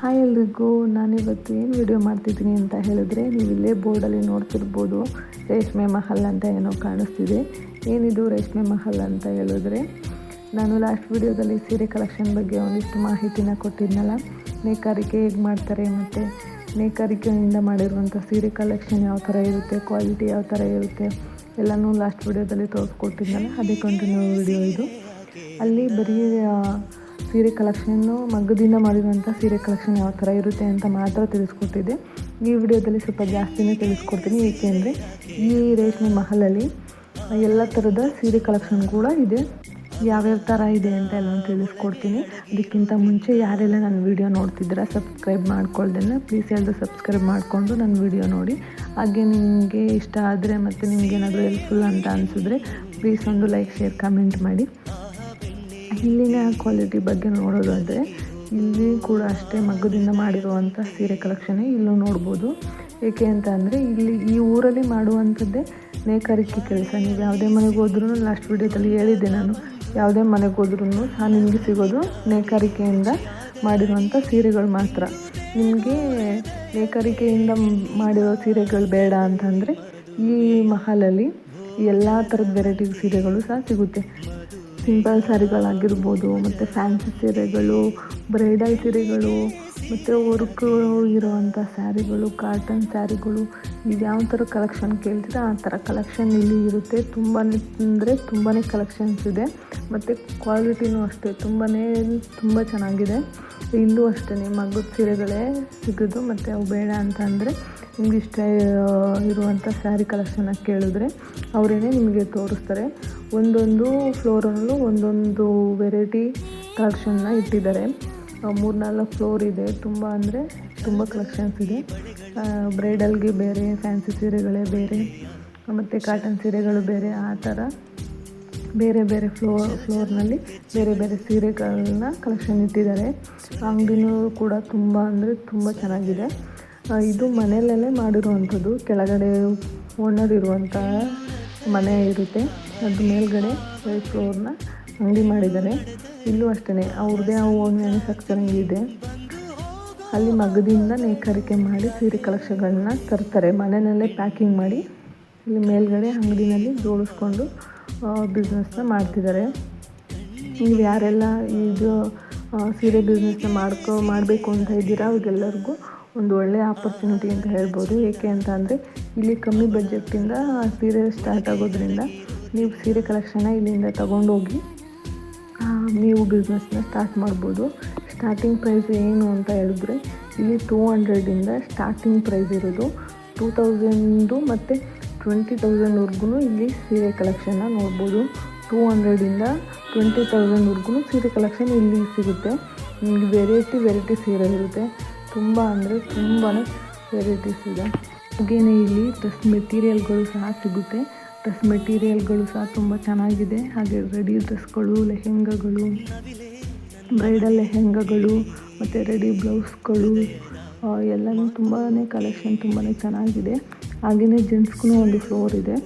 Hi ಎಲ್ರಿಗೂ, ನಾನಿವತ್ತು ಏನು ವಿಡಿಯೋ ಮಾಡ್ತಿದ್ದೀನಿ ಅಂತ ಹೇಳಿದ್ರೆ ನೀವು ಇಲ್ಲೇ ಬೋರ್ಡಲ್ಲಿ ನೋಡ್ತಿರ್ಬೋದು. ರೇಷ್ಮೆ ಮಹಲ್ ಅಂತ ಏನೋ ಕಾಣಿಸ್ತಿದೆ. ಏನಿದು ರೇಷ್ಮೆ ಮಹಲ್ ಅಂತ ಹೇಳಿದ್ರೆ, ನಾನು ಲಾಸ್ಟ್ ವಿಡಿಯೋದಲ್ಲಿ ಸೀರೆ ಕಲೆಕ್ಷನ್ ಬಗ್ಗೆ ಒಂದಿಷ್ಟು ಮಾಹಿತಿನ ಕೊಟ್ಟಿದ್ನಲ್ಲ, ನೇಕಾರಿಕೆ ಹೇಗೆ ಮಾಡ್ತಾರೆ ಮತ್ತು ನೇಕಾರಿಕೆಯಿಂದ ಮಾಡಿರುವಂಥ ಸೀರೆ ಕಲೆಕ್ಷನ್ ಯಾವ ಥರ ಇರುತ್ತೆ ಕ್ವಾಲಿಟಿ ಯಾವ ಥರ ಇರುತ್ತೆ, ಎಲ್ಲನೂ ಲಾಸ್ಟ್ ವಿಡಿಯೋದಲ್ಲಿ ತೋರಿಸ್ಕೊಟ್ಟಿದ್ನಲ್ಲ, ಅದೇ ಕಂಟಿನ್ಯೂ ವಿಡಿಯೋ ಇದು. ಅಲ್ಲಿ ಬರೀ ಸೀರೆ ಕಲೆಕ್ಷನ್ನು ಮಗ್ಗದಿಂದ ಮಾಡಿರುವಂಥ ಸೀರೆ ಕಲೆಕ್ಷನ್ ಯಾವ ಥರ ಇರುತ್ತೆ ಅಂತ ಮಾತ್ರ ತಿಳಿಸ್ಕೊಟ್ಟಿದ್ದೆ. ಈ ವಿಡಿಯೋದಲ್ಲಿ ಸ್ವಲ್ಪ ಜಾಸ್ತಿನೇ ತಿಳಿಸ್ಕೊಡ್ತೀನಿ. ಏಕೆಂದರೆ ಈ ರೇಷ್ಮೆ ಮಹಲಲ್ಲಿ ಎಲ್ಲ ಥರದ ಸೀರೆ ಕಲೆಕ್ಷನ್ ಕೂಡ ಇದೆ. ಯಾವ್ಯಾವ ಥರ ಇದೆ ಅಂತ ಎಲ್ಲ ತಿಳಿಸ್ಕೊಡ್ತೀನಿ. ಅದಕ್ಕಿಂತ ಮುಂಚೆ ಯಾರೆಲ್ಲ ನನ್ನ ವಿಡಿಯೋ ನೋಡ್ತಿದ್ದೀರ, ಸಬ್ಸ್ಕ್ರೈಬ್ ಮಾಡ್ಕೊಳ್ದೇನೆ ಪ್ಲೀಸ್ ಎಲ್ಲರೂ ಸಬ್ಸ್ಕ್ರೈಬ್ ಮಾಡಿಕೊಂಡು ನನ್ನ ವಿಡಿಯೋ ನೋಡಿ. ಹಾಗೆ ನಿಮಗೆ ಇಷ್ಟ ಆದರೆ ಮತ್ತು ನಿಮಗೇನಾದರೂ ಹೆಲ್ಪ್ಫುಲ್ ಅಂತ ಅನಿಸಿದ್ರೆ ಪ್ಲೀಸ್ ಒಂದು ಲೈಕ್ ಶೇರ್ ಕಮೆಂಟ್ ಮಾಡಿ. ಇಲ್ಲಿನ ಕ್ವಾಲಿಟಿ ಬಗ್ಗೆ ನೋಡೋದಾದರೆ, ಇಲ್ಲಿ ಕೂಡ ಅಷ್ಟೇ ಮಗ್ಗದಿಂದ ಮಾಡಿರುವಂಥ ಸೀರೆ ಕಲೆಕ್ಷನ್ನೇ ಇಲ್ಲೂ ನೋಡ್ಬೋದು. ಏಕೆ ಅಂತ ಅಂದರೆ, ಇಲ್ಲಿ ಈ ಊರಲ್ಲಿ ಮಾಡುವಂಥದ್ದೇ ನೇಕಾರಿಕೆ ಕೆಲಸ. ನೀವು ಯಾವುದೇ ಮನೆಗೆ ಹೋದ್ರೂ ಲಾಸ್ಟ್ ವಿಡಿಯೋದಲ್ಲಿ ಹೇಳಿದ್ದೆ ನಾನು. ಯಾವುದೇ ಮನೆಗೆ ಹೋದ್ರೂ ನಾನು ನಿಮಗೆ ಸಿಗೋದು ನೇಕಾರಿಕೆಯಿಂದ ಮಾಡಿರುವಂಥ ಸೀರೆಗಳು ಮಾತ್ರ. ನಿಮಗೆ ನೇಕಾರಿಕೆಯಿಂದ ಮಾಡಿರೋ ಸೀರೆಗಳು ಬೇಡ ಅಂತಂದರೆ ಈ ಮಹಲಲ್ಲಿ ಎಲ್ಲ ಥರದ ವೆರೈಟಿ ಸೀರೆಗಳು ಸಹ ಸಿಗುತ್ತೆ. ಸಿಂಪಲ್ ಸ್ಯಾರಿಗಳಾಗಿರ್ಬೋದು ಮತ್ತು ಫ್ಯಾನ್ಸಿ ಸೀರೆಗಳು ಬ್ರೈಡಲ್ ಸೀರೆಗಳು ಮತ್ತು ವರ್ಕ್ ಇರುವಂಥ ಸ್ಯಾರಿಗಳು, ಕಾಟನ್ ಸ್ಯಾರಿಗಳು, ಇದು ಯಾವ ಥರ ಕಲೆಕ್ಷನ್ ಕೇಳ್ತೀರ? ಆ ಥರ ಕಲೆಕ್ಷನ್ ಇಲ್ಲಿ ಇರುತ್ತೆ. ತುಂಬಾ ಅಂದರೆ ತುಂಬಾ ಕಲೆಕ್ಷನ್ಸ್ ಇದೆ. ಮತ್ತು ಕ್ವಾಲಿಟಿನೂ ಅಷ್ಟೇ ತುಂಬಾ ತುಂಬ ಚೆನ್ನಾಗಿದೆ. ಇಲ್ಲೂ ಅಷ್ಟೇ ಮಗದ ಸೀರೆಗಳೇ ಸಿಗೋದು, ಮತ್ತು ಅವು ಬೇಡ ಅಂತ ಅಂದರೆ ನಿಮ್ಗೆ ಇಷ್ಟ ಇರುವಂಥ ಸ್ಯಾರಿ ಕಲೆಕ್ಷನ್ನ ಕೇಳಿದ್ರೆ ಅವರೇನೆ ನಿಮಗೆ ತೋರಿಸ್ತಾರೆ. ಒಂದೊಂದು ಫ್ಲೋರಲ್ಲೂ ಒಂದೊಂದು ವೆರೈಟಿ ಕಲೆಕ್ಷನ್ನ ಇಟ್ಟಿದ್ದಾರೆ. ಮೂರ್ನಾಲ್ಕು ಫ್ಲೋರ್ ಇದೆ. ತುಂಬ ಅಂದರೆ ತುಂಬ ಕಲೆಕ್ಷನ್ಸ್ ಇದೆ. ಬ್ರೈಡಲ್ಗೆ ಬೇರೆ ಫ್ಯಾನ್ಸಿ ಸೀರೆಗಳೇ ಬೇರೆ, ಮತ್ತು ಕಾಟನ್ ಸೀರೆಗಳು ಬೇರೆ, ಆ ಥರ ಬೇರೆ ಬೇರೆ ಫ್ಲೋರ್ ಫ್ಲೋರ್ನಲ್ಲಿ ಬೇರೆ ಬೇರೆ ಸೀರೆಗಳನ್ನ ಕಲೆಕ್ಷನ್ ಇಟ್ಟಿದ್ದಾರೆ. ಅಂಗಡಿನೂ ಕೂಡ ತುಂಬ ಅಂದರೆ ತುಂಬ ಚೆನ್ನಾಗಿದೆ. ಇದು ಮನೆಯಲ್ಲೇ ಮಾಡಿರುವಂಥದ್ದು. ಕೆಳಗಡೆ ಓನರ್ ಇರುವಂತಹ ಮನೆ ಇರುತ್ತೆ. ಅದು ಮೇಲ್ಗಡೆ ಫ್ಲೋರ್ನ ಅಂಗಡಿ ಮಾಡಿದ್ದಾರೆ. ಇಲ್ಲೂ ಅಷ್ಟೇ ಅವ್ರದ್ದೇ ಓನ್ ಮ್ಯಾನುಫ್ಯಾಕ್ಚರಿಂಗ್ ಇದೆ. ಅಲ್ಲಿ ಮಗದಿಂದ ನೇಕಾರಿಕೆ ಮಾಡಿ ಸೀರೆ ಕಲೆಕ್ಷನ್ಗಳನ್ನ ತರ್ತಾರೆ. ಮನೆಯಲ್ಲೇ ಪ್ಯಾಕಿಂಗ್ ಮಾಡಿ ಇಲ್ಲಿ ಮೇಲ್ಗಡೆ ಅಂಗಡಿನಲ್ಲಿ ಜೋಡಿಸ್ಕೊಂಡು ಬಿಸ್ನೆಸ್ನ ಮಾಡ್ತಿದ್ದಾರೆ. ನೀವು ಯಾರೆಲ್ಲ ಇದು ಆ, ಸೀರೆ ಬಿಸ್ನೆಸ್ನ ಮಾಡ್ಕೊ ಮಾಡಬೇಕು ಅಂತ ಇದ್ದೀರಾ ಅವ್ರಿಗೆಲ್ಲರಿಗೂ ಒಂದು ಒಳ್ಳೆಯ ಆಪರ್ಚುನಿಟಿ ಅಂತ ಹೇಳ್ಬೋದು. ಏಕೆ ಅಂತ ಅಂದರೆ ಇಲ್ಲಿ ಕಮ್ಮಿ ಬಜೆಟ್ಟಿಂದ ಸೀರೆ ಸ್ಟಾರ್ಟ್ ಆಗೋದ್ರಿಂದ ನೀವು ಸೀರೆ ಕಲೆಕ್ಷನ್ನ ಇಲ್ಲಿಂದ ತಗೊಂಡೋಗಿ ಆ, ನೀವು ಬಿಸ್ನೆಸ್ನ ಸ್ಟಾರ್ಟ್ ಮಾಡ್ಬೋದು. ಸ್ಟಾರ್ಟಿಂಗ್ ಪ್ರೈಸ್ ಏನು ಅಂತ ಹೇಳಿದ್ರೆ, ಇಲ್ಲಿ ಟೂ ಹಂಡ್ರೆಡಿಂದ ಸ್ಟಾರ್ಟಿಂಗ್ ಪ್ರೈಸ್ ಇರೋದು ಟೂ ತೌಸಂಡು ಮತ್ತು ಟ್ವೆಂಟಿ ತೌಸಂಡ್ವರೆಗೂ ಇಲ್ಲಿ ಸೀರೆ ಕಲೆಕ್ಷನ್ನ ನೋಡ್ಬೋದು. ಟೂ ಹಂಡ್ರೆಡಿಂದ ಟ್ವೆಂಟಿ ತೌಸಂಡ್ವರೆಗೂ ಸೀರೆ ಕಲೆಕ್ಷನ್ ಇಲ್ಲಿ ಸಿಗುತ್ತೆ. ನಿಮಗೆ ವೆರೈಟಿ ವೆರೈಟಿ ಸೀರೆ ಇರುತ್ತೆ. ತುಂಬ ಅಂದರೆ ತುಂಬಾ ವೆರೈಟೀಸ್ ಇದೆ. ಹಾಗೆಯೇ ಇಲ್ಲಿ ಡ್ರೆಸ್ ಮೆಟೀರಿಯಲ್ಗಳು ಸಹ ಸಿಗುತ್ತೆ. ಡ್ರೆಸ್ ಮೆಟೀರಿಯಲ್ಗಳು ಸಹ ತುಂಬ ಚೆನ್ನಾಗಿದೆ. ಹಾಗೆ ರೆಡಿ ಡ್ರೆಸ್ಗಳು ಲೆಹೆಂಗಗಳು ಬ್ರೈಡಲ್ ಲೆಹೆಂಗಗಳು, ಮತ್ತು ರೆಡಿ ಬ್ಲೌಸ್ಗಳು ಎಲ್ಲನೂ ತುಂಬಾ ಕಲೆಕ್ಷನ್ ತುಂಬಾ ಚೆನ್ನಾಗಿದೆ. ಹಾಗೆಯೇ ಜೆಂಟ್ಸ್ಗೂ ಒಂದು ಫ್ಲೋರ್ ಇದೆ.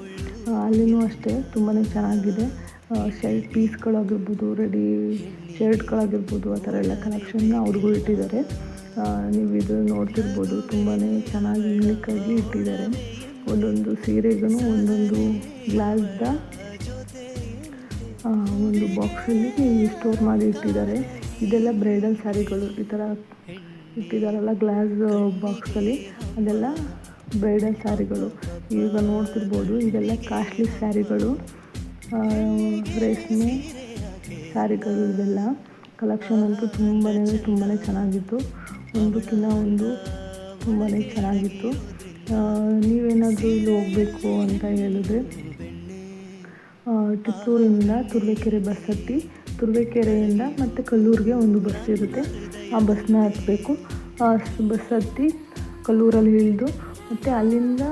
ಅಲ್ಲಿನೂ ಅಷ್ಟೇ ತುಂಬಾ ಚೆನ್ನಾಗಿದೆ. ಶರ್ಟ್ ಪೀಸ್ಗಳಾಗಿರ್ಬೋದು ರೆಡಿ ಶರ್ಟ್ಗಳಾಗಿರ್ಬೋದು ಆ ಥರ ಎಲ್ಲ ಕಲೆಕ್ಷನ್ನ ಅವ್ರಿಗೂ ಇಟ್ಟಿದ್ದಾರೆ. ನೀವು ಇದು ನೋಡ್ತಿರ್ಬೋದು ತುಂಬಾ ಚೆನ್ನಾಗಿ ಯೂನಿಕ್ಕಾಗಿ ಇಟ್ಟಿದ್ದಾರೆ. ಒಂದೊಂದು ಸೀರೆಗೂ ಒಂದೊಂದು ಗ್ಲಾಸ್ದ ಒಂದು ಬಾಕ್ಸಲ್ಲಿ ಸ್ಟೋರ್ ಮಾಡಿ ಇಟ್ಟಿದ್ದಾರೆ. ಇದೆಲ್ಲ ಬ್ರೈಡಲ್ ಸ್ಯಾರಿಗಳು. ಈ ಥರ ಇಟ್ಟಿದ್ದಾರಲ್ಲ ಗ್ಲಾಸ್ ಬಾಕ್ಸಲ್ಲಿ. ಅದೆಲ್ಲ ಬ್ರೈಡಲ್ ಸ್ಯಾರಿಗಳು. ಈಗ ನೋಡ್ತಿರ್ಬೋದು, ಇದೆಲ್ಲ ಕಾಸ್ಟ್ಲಿ ಸ್ಯಾರಿಗಳು. ರೇಷ್ಮೆ ಸ್ಯಾರಿಗಳು ಇದೆಲ್ಲ. ಕಲೆಕ್ಷನ್ ಅಂತೂ ತುಂಬಾ ತುಂಬಾ ಚೆನ್ನಾಗಿತ್ತು. ಒಂದಕ್ಕಿಂತ ಒಂದು ತುಂಬಾ ಚೆನ್ನಾಗಿತ್ತು. ನೀವೇನಾದರೂ ಇಲ್ಲಿ ಹೋಗಬೇಕು ಅಂತ ಹೇಳಿದ್ರೆ ಆ, ತುರ್ವೇಕೆರೆ ಬಸ್ ಹತ್ತಿ ತುರ್ವೇಕೆರೆಯಿಂದ ಮತ್ತು ಕಲ್ಲೂರಿಗೆ ಒಂದು ಬಸ್ ಇರುತ್ತೆ. ಆ ಬಸ್ನ ಹತ್ತಬೇಕು ಬಸ್ ಹತ್ತಿ ಕಲ್ಲೂರಲ್ಲಿ ಇಳಿದು ಮತ್ತು ಅಲ್ಲಿಂದ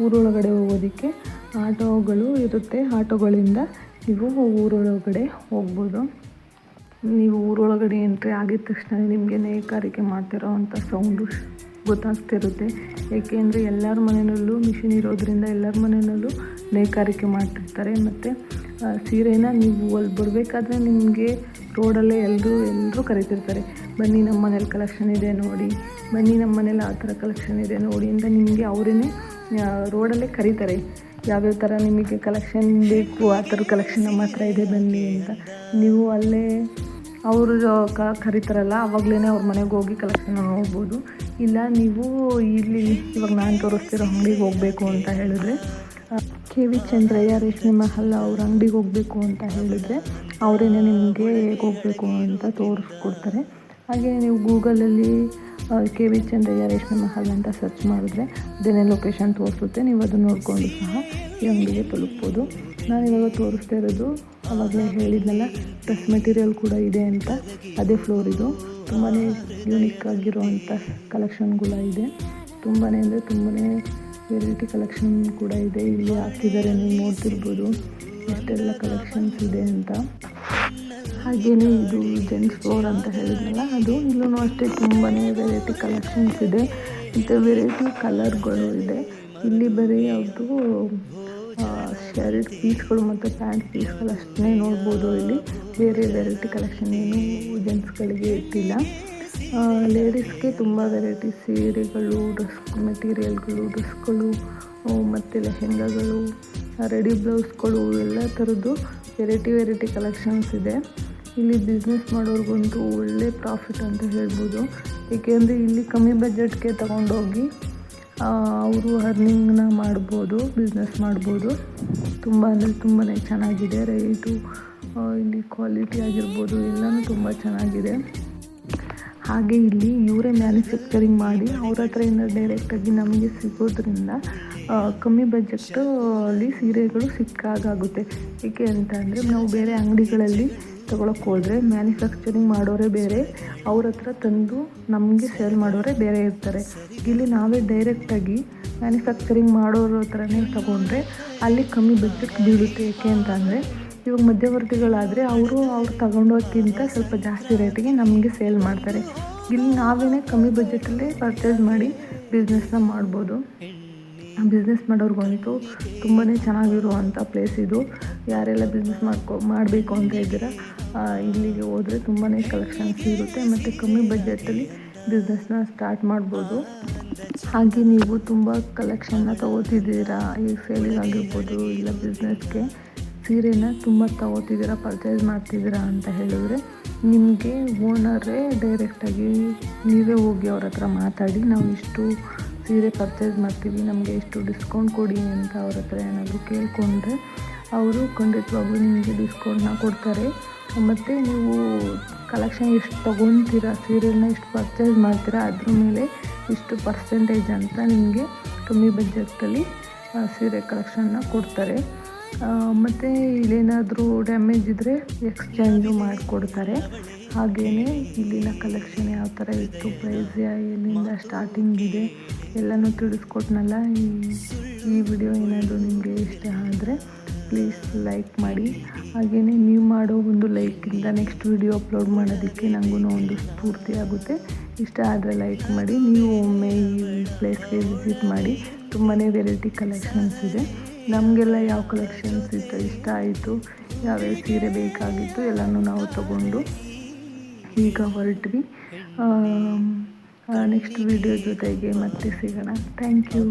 ಊರೊಳಗಡೆ ಹೋಗೋದಕ್ಕೆ ಆಟೋಗಳು ಇರುತ್ತೆ. ಆಟೋಗಳಿಂದ ನೀವು ಊರೊಳಗಡೆ ಹೋಗ್ಬೋದು. ನೀವು ಊರೊಳಗಡೆ ಎಂಟ್ರಿ ಆಗಿದ ತಕ್ಷಣ ನಿಮಗೆ ನೇಕಾರಿಕೆ ಮಾಡ್ತಿರೋ ಅಂಥ ಸೌಂಡು ಗೊತ್ತಾಗ್ತಿರುತ್ತೆ. ಏಕೆಂದರೆ ಎಲ್ಲರ ಮನೆಯಲ್ಲೂ ಮಿಷಿನ್ ಇರೋದ್ರಿಂದ ಎಲ್ಲರ ಮನೆಯಲ್ಲೂ ನೇಕಾರಿಕೆ ಮಾಡ್ತಿರ್ತಾರೆ. ಮತ್ತು ಸೀರೆನ ನೀವು ಅಲ್ಲಿ ಬರಬೇಕಾದ್ರೆ ನಿಮಗೆ ರೋಡಲ್ಲೇ ಎಲ್ಲರೂ ಎಲ್ಲರೂ ಕರಿತಿರ್ತಾರೆ. ಬನ್ನಿ ನಮ್ಮ ಮನೇಲಿ ಕಲೆಕ್ಷನ್ ಇದೆ ನೋಡಿ. ಬನ್ನಿ ನಮ್ಮ ಮನೇಲಿ ಆ ಥರ ಕಲೆಕ್ಷನ್ ಇದೆ ನೋಡಿ ಅಂತ ನಿಮಗೆ ಅವರೇ ರೋಡಲ್ಲೇ ಕರೀತಾರೆ. ಯಾವ್ಯಾವ ಥರ ನಿಮಗೆ ಕಲೆಕ್ಷನ್ ಬೇಕು, ಆ ಥರ ಕಲೆಕ್ಷನ್ ನಮ್ಮ ಹತ್ರ ಇದೆ, ಬನ್ನಿ ಅಂತ. ನೀವು ಅಲ್ಲೇ ಅವರು ಕ, ಕರೀತಾರಲ್ಲ ಅವಾಗಲೇ ಅವ್ರ ಮನೆಗೆ ಹೋಗಿ ಕಲೆಕ್ಷನ್ ನೋಡ್ಬೋದು. ಇಲ್ಲ, ನೀವು ಇಲ್ಲಿ ಇವಾಗ ನಾನು ತೋರಿಸ್ತಿರೋ ಅಂಗಡಿಗೆ ಹೋಗಬೇಕು ಅಂತ ಹೇಳಿದ್ರೆ ಕೆ ವಿ ಚಂದ್ರಯ್ಯ, ರೇಷ್ಮೆ ಮಹಲ್ ಅವ್ರ ಅಂಗಡಿಗೆ ಹೋಗಬೇಕು ಅಂತ ಹೇಳಿದ್ರೆ, ಅವರೇನೆ ನಿಮಗೆ ಹೇಗೆ ಹೋಗಬೇಕು ಅಂತ ತೋರಿಸ್ಕೊಡ್ತಾರೆ. ಹಾಗೆ ನೀವು ಗೂಗಲಲ್ಲಿ ಕೆ ವಿ ಚಂದ್ರಯ್ಯ, ರೇಷ್ಮೆ ಮಹಲ್ ಅಂತ ಸರ್ಚ್ ಮಾಡಿದ್ರೆ ಅದೇನೇ ಲೊಕೇಶನ್ ತೋರಿಸುತ್ತೆ. ನೀವು ಅದನ್ನು ನೋಡಿಕೊಂಡು ಸಹ ಈ ಅಂಗಡಿಗೆ ತಲುಪ್ಬೋದು. ನಾನು ಇವಾಗ ತೋರಿಸ್ತಾ ಇರೋದು ಅವಾಗಲೇ ಹೇಳಿದ್ನಲ್ಲ ಡ್ರೆಸ್ ಮೆಟೀರಿಯಲ್ ಕೂಡ ಇದೆ ಅಂತ. ಅದೇ ಫ್ಲೋರ್ ಇದು. ತುಂಬಾ ಯೂನಿಕ್ ಆಗಿರುವಂಥ ಕಲೆಕ್ಷನ್ಗಳ ಇದೆ. ತುಂಬಾ ಅಂದರೆ ತುಂಬಾ ವೆರೈಟಿ ಕಲೆಕ್ಷನ್ ಕೂಡ ಇದೆ. ಇಲ್ಲಿ ಹಾಕಿದ್ದಾರೆ, ನೀವು ನೋಡ್ತಿರ್ಬೋದು. ಎಷ್ಟೆಲ್ಲ ಕಲೆಕ್ಷನ್ಸ್ ಇದೆ ಅಂತ. ಹಾಗೆಯೇ ಇದು ಜೆಂಟ್ಸ್ ಫ್ಲೋರ್ ಅಂತ ಹೇಳಿದ್ನಲ್ಲ, ಅದು ಇಲ್ಲೂ ಅಷ್ಟೇ ತುಂಬಾ ವೆರೈಟಿ ಕಲೆಕ್ಷನ್ಸ್ ಇದೆ. ಮತ್ತು ವೆರೈಟಿ ಕಲರ್ಗಳು ಇದೆ. ಇಲ್ಲಿ ಬರೀ ಯಾವುದು ಶರ್ಟ್ ಪೀಸ್ಗಳು ಮತ್ತು ಪ್ಯಾಂಟ್ ಪೀಸ್ಗಳು ಅಷ್ಟೇ ನೋಡ್ಬೋದು ಇಲ್ಲಿ. ಬೇರೆ ವೆರೈಟಿ ಕಲೆಕ್ಷನ್ ಏನು ಜೆಂಟ್ಸ್ಗಳಿಗೆ ಇಟ್ಟಿಲ್ಲ. ಲೇಡೀಸ್ಗೆ ತುಂಬ ವೆರೈಟಿ ಸೀರೆಗಳು ಡ್ರೆಸ್ ಮೆಟೀರಿಯಲ್ಗಳು ಡ್ರೆಸ್ಗಳು ಮತ್ತು ಲೆಹೆಂಗಾಗಳು ರೆಡಿ ಬ್ಲೌಸ್ಗಳು ಎಲ್ಲ ಥರದ್ದು ವೆರೈಟಿ ವೆರೈಟಿ ಕಲೆಕ್ಷನ್ಸ್ ಇದೆ. ಇಲ್ಲಿ ಬಿಸ್ನೆಸ್ ಮಾಡೋರ್ಗಂತೂ ಒಳ್ಳೆ ಪ್ರಾಫಿಟ್ ಅಂತ ಹೇಳ್ಬೋದು. ಏಕೆಂದರೆ ಇಲ್ಲಿ ಕಮ್ಮಿ ಬಜೆಟ್ಗೆ ತಗೊಂಡೋಗಿ ಅವರು ಅರ್ನಿಂಗ್ನ ಮಾಡ್ಬೋದು ಬಿಸ್ನೆಸ್ ಮಾಡ್ಬೋದು. ತುಂಬ ಅಂದರೆ ತುಂಬಾ ಚೆನ್ನಾಗಿದೆ. ರೇಟು ಇಲ್ಲಿ ಕ್ವಾಲಿಟಿ ಆಗಿರ್ಬೋದು, ಎಲ್ಲನೂ ತುಂಬ ಚೆನ್ನಾಗಿದೆ. ಹಾಗೆ ಇಲ್ಲಿ ಇವರೇ ಮ್ಯಾನುಫ್ಯಾಕ್ಚರಿಂಗ್ ಮಾಡಿ, ಅವ್ರ ಹತ್ರದಿಂದ ಡೈರೆಕ್ಟಾಗಿ ನಮಗೆ ಸಿಗೋದ್ರಿಂದ ಕಮ್ಮಿ ಬಜೆಟ್ಟು ಅಲ್ಲಿ ಸೀರೆಗಳು ಸಿಕ್ಕಾಗುತ್ತೆ ಏಕೆ ಅಂತ ಅಂದರೆ, ನಾವು ಬೇರೆ ಅಂಗಡಿಗಳಲ್ಲಿ ತೊಗೊಳಕ್ಕೆ ಹೋದರೆ ಮ್ಯಾನುಫ್ಯಾಕ್ಚರಿಂಗ್ ಮಾಡೋರೇ ಬೇರೆ, ಅವ್ರ ಹತ್ರ ತಂದು ನಮಗೆ ಸೇಲ್ ಮಾಡೋರೇ ಬೇರೆ ಇರ್ತಾರೆ. ಇಲ್ಲಿ ನಾವೇ ಡೈರೆಕ್ಟಾಗಿ ಮ್ಯಾನುಫ್ಯಾಕ್ಚರಿಂಗ್ ಮಾಡೋರ ಹತ್ರನೇ ತಗೊಂಡ್ರೆ ಅಲ್ಲಿ ಕಮ್ಮಿ ಬಜೆಟ್ ಬೀಳುತ್ತೆ ಏಕೆ ಅಂತ ಅಂದರೆ, ಇವಾಗ ಮಧ್ಯವರ್ತಿಗಳಾದರೆ ಅವರು ಅವ್ರು ತಗೊಂಡೋಕ್ಕಿಂತ ಸ್ವಲ್ಪ ಜಾಸ್ತಿ ರೇಟಿಗೆ ನಮಗೆ ಸೇಲ್ ಮಾಡ್ತಾರೆ. ಇಲ್ಲಿ ನಾವೇ ಕಮ್ಮಿ ಬಜೆಟಲ್ಲೇ ಪರ್ಚೇಸ್ ಮಾಡಿ ಬಿಸ್ನೆಸ್ನ ಮಾಡ್ಬೋದು. ಬಿಸ್ನೆಸ್ ಮಾಡೋರ್ಗಂತೂ ತುಂಬಾ ಚೆನ್ನಾಗಿರುವಂಥ ಪ್ಲೇಸ್ ಇದು. ಯಾರೆಲ್ಲ ಬಿಸ್ನೆಸ್ ಮಾಡ್ಕೊ, ಮಾಡಬೇಕು ಅಂತ ಇದ್ದೀರಾ ಇಲ್ಲಿಗೆ ಹೋದರೆ ತುಂಬಾ ಕಲೆಕ್ಷನ್ಸ್ ಇರುತ್ತೆ ಮತ್ತು ಕಮ್ಮಿ ಬಜೆಟಲ್ಲಿ ಬಿಸ್ನೆಸ್ನ ಸ್ಟಾರ್ಟ್ ಮಾಡ್ಬೋದು. ಹಾಗೆ ನೀವು ತುಂಬ ಕಲೆಕ್ಷನ್ನ ತಗೋತಿದ್ದೀರಾ ಈಗ ಸೇಲಿಗಾಗಿರ್ಬೋದು ಇಲ್ಲ ಬಿಸ್ನೆಸ್ಗೆ ಸೀರೆನ ತುಂಬ ತಗೋತಿದ್ದೀರಾ ಪರ್ಚೇಸ್ ಮಾಡ್ತಿದ್ದೀರಾ ಅಂತ ಹೇಳಿದ್ರೆ ನಿಮಗೆ ಓನರೇ ಡೈರೆಕ್ಟಾಗಿ ನೀವೇ ಹೋಗಿ ಅವ್ರ ಹತ್ರ ಮಾತಾಡಿ, ನಾವು ಇಷ್ಟು ಸೀರೆ ಪರ್ಚೇಸ್ ಮಾಡ್ತೀವಿ, ನಮಗೆ ಇಷ್ಟು ಡಿಸ್ಕೌಂಟ್ ಕೊಡಿ ಅಂತ ಅವ್ರ ಹತ್ರ ಏನಾದರೂ ಕೇಳಿಕೊಂಡ್ರೆ ಅವರು ಖಂಡಿತವಾಗ್ಲೂ ನಿಮಗೆ ಡಿಸ್ಕೌಂಟ್ನ ಕೊಡ್ತಾರೆ. ಮತ್ತು ನೀವು ಕಲೆಕ್ಷನ್ ಎಷ್ಟು ತೊಗೊತೀರಾ ಸೀರೆನ ಎಷ್ಟು ಪರ್ಚೇಸ್ ಮಾಡ್ತೀರಾ, ಅದ್ರ ಮೇಲೆ ಇಷ್ಟು ಪರ್ಸೆಂಟೇಜ್ ಅಂತ ನಿಮಗೆ ಕಮ್ಮಿ ಬಜೆಟಲ್ಲಿ ಸೀರೆ ಕಲೆಕ್ಷನ್ನ ಕೊಡ್ತಾರೆ. ಮತ್ತು ಇಲ್ಲೇನಾದರೂ ಡ್ಯಾಮೇಜ್ ಇದ್ದರೆ ಎಕ್ಸ್ಚೇಂಜು ಮಾಡಿಕೊಡ್ತಾರೆ. ಹಾಗೆಯೇ ಇಲ್ಲಿನ ಕಲೆಕ್ಷನ್ ಯಾವ ಥರ ಇತ್ತು? ಪ್ರೈಸ್ ಎಲ್ಲಿಂದ ಸ್ಟಾರ್ಟಿಂಗ್ ಇದೆ? ಎಲ್ಲನೂ ತಿಳಿಸ್ಕೊಟ್ನಲ್ಲ? ಈ ಈ ವಿಡಿಯೋ ಏನಾದರೂ ನಿಮಗೆ ಇಷ್ಟ ಆದರೆ ಪ್ಲೀಸ್ ಲೈಕ್ ಮಾಡಿ. ಹಾಗೆಯೇ ನೀವು ಮಾಡೋ ಒಂದು ಲೈಕಿಂದ ನೆಕ್ಸ್ಟ್ ವಿಡಿಯೋ ಅಪ್ಲೋಡ್ ಮಾಡೋದಕ್ಕೆ ನನಗೂ ಒಂದು ಸ್ಫೂರ್ತಿ ಆಗುತ್ತೆ. ಇಷ್ಟ ಆದರೆ ಲೈಕ್ ಮಾಡಿ. ನೀವು ಒಮ್ಮೆ ಈ ಪ್ಲೇಸ್ಗೆ ವಿಸಿಟ್ ಮಾಡಿ. ತುಂಬಾ ವೆರೈಟಿ ಕಲೆಕ್ಷನ್ಸ್ ಇದೆ. ನಮಗೆಲ್ಲ ಯಾವ ಕಲೆಕ್ಷನ್ಸ್ ಇತ್ತು? ಇಷ್ಟ ಆಯಿತು? ಯಾವ್ಯಾವ ಸೀರೆ ಬೇಕಾಗಿತ್ತು? ಎಲ್ಲನೂ ನಾವು ತಗೊಂಡು ಈಗ ಹೊರಟ್ವಿ. ನೆಕ್ಸ್ಟ್ ವಿಡಿಯೋ ಜೊತೆಗೆ ಮತ್ತೆ ಸಿಗೋಣ. Thank you